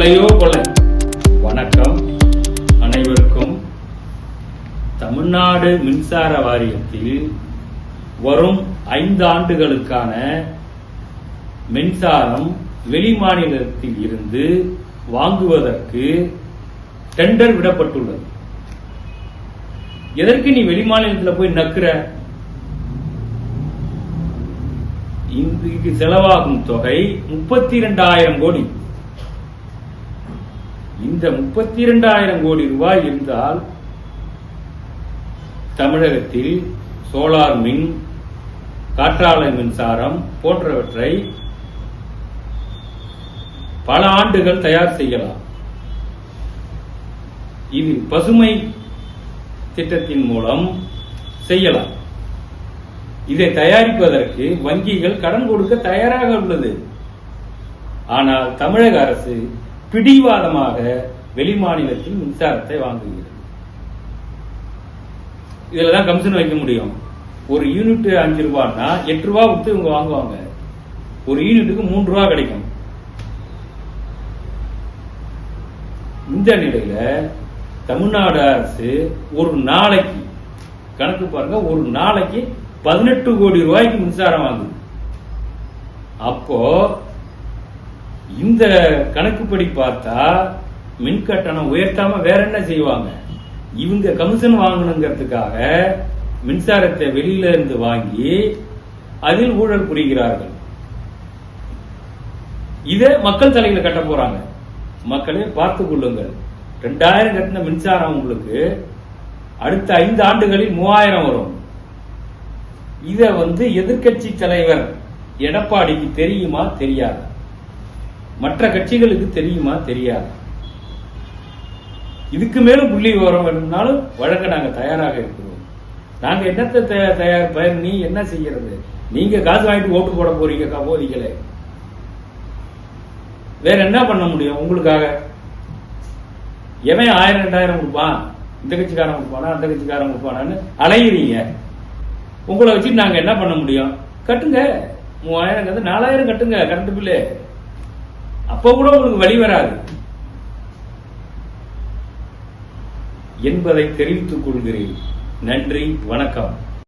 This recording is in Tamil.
கொலையோ கொலை. வணக்கம். அனைவருக்கும் தமிழ்நாடு மின்சார வாரியத்தில் வரும் ஐந்து ஆண்டுகளுக்கான மின்சாரம் வெளி மாநிலத்தில் இருந்து வாங்குவதற்கு டெண்டர் விடப்பட்டுள்ளது. எதற்கு நீ வெளி மாநிலத்தில் போய் நக்குற? இங்கு செலவாகும் தொகை முப்பத்தி இரண்டாயிரம் கோடி. இந்த முப்பத்தி இரண்டாயிரம் கோடி ரூபாய் இருந்தால் தமிழகத்தில் சோலார் மின் காற்றாலை மின்சாரம் போன்றவற்றை பல ஆண்டுகள் தயார் செய்யலாம். இது பசுமை திட்டத்தின் மூலம் செய்யலாம். இதை தயாரிப்பதற்கு வங்கிகள் கடன் கொடுக்க தயாராக உள்ளது. ஆனால் தமிழக அரசு பிடிவாதமாக வெளிமாநிலத்தில் மின்சாரத்தை வாங்குகிறது. இதுல தான் கமிஷன் வைக்க முடியும். ஒரு யூனிட் அஞ்சு ரூபான்னா எட்டு ரூபா கொடுத்து இவங்க வாங்குவாங்க. ஒரு யூனிட்டுக்கு மூன்று ரூபா கிடைக்கும். இந்த நிலையில தமிழ்நாடு அரசு ஒரு நாளைக்கு கணக்கு பாருங்க ஒரு நாளைக்கு பதினெட்டு கோடி ரூபாய்க்கு மின்சாரம் வாங்குது. அப்போ இந்த கணக்குப்படி பார்த்தா மின் கட்டணம் உயர்த்தாம வேற என்ன செய்வாங்க? இவங்க கமிஷன் வாங்கணுங்கிறதுக்காக மின்சாரத்தை வெளியில இருந்து வாங்கி அதில் ஊழல் புரிகிறார்கள். இதை மக்கள் தலையில கட்ட போறாங்க. மக்களே பார்த்து கொள்ளுங்கள். ரெண்டாயிரம் கட்டின மின்சாரம் உங்களுக்கு அடுத்த ஐந்து ஆண்டுகளில் மூவாயிரம் வரும். இத வந்து எதிர்க்கட்சி தலைவர் எடப்பாடிக்கு தெரியுமா? தெரியாது. மற்ற கட்சிகளுக்கு தெரியுமா தெரியாது. இதுக்கு மேலும் புள்ளி விவரம் வேணும்னாலும் வழங்க நாங்க தயாராக இருக்கிறோம். நாங்க என்னத்தை தயார் பயன் நீ என்ன செய்யறது? நீங்க காசு வாங்கிட்டு ஓட்டு போட போறீங்க கபோதிகளே. வேற என்ன பண்ண முடியும் உங்களுக்காக? எவன் ஆயிரம் ரெண்டாயிரம் கொடுப்பான்? இந்த கட்சிக்காரன் கொடுப்பானா அந்த கட்சிக்காரன் கொடுப்பானான்னு அலையுறீங்க. உங்களை வச்சு நாங்க என்ன பண்ண முடியும்? கட்டுங்க. மூவாயிரம் கட்டு நாலாயிரம் கட்டுங்க கரண்ட் பில்லு அப்போ கூட உங்களுக்கு வழி வராது. என்பதை தெரிவித்துக் கொள்கிறேன். நன்றி வணக்கம்.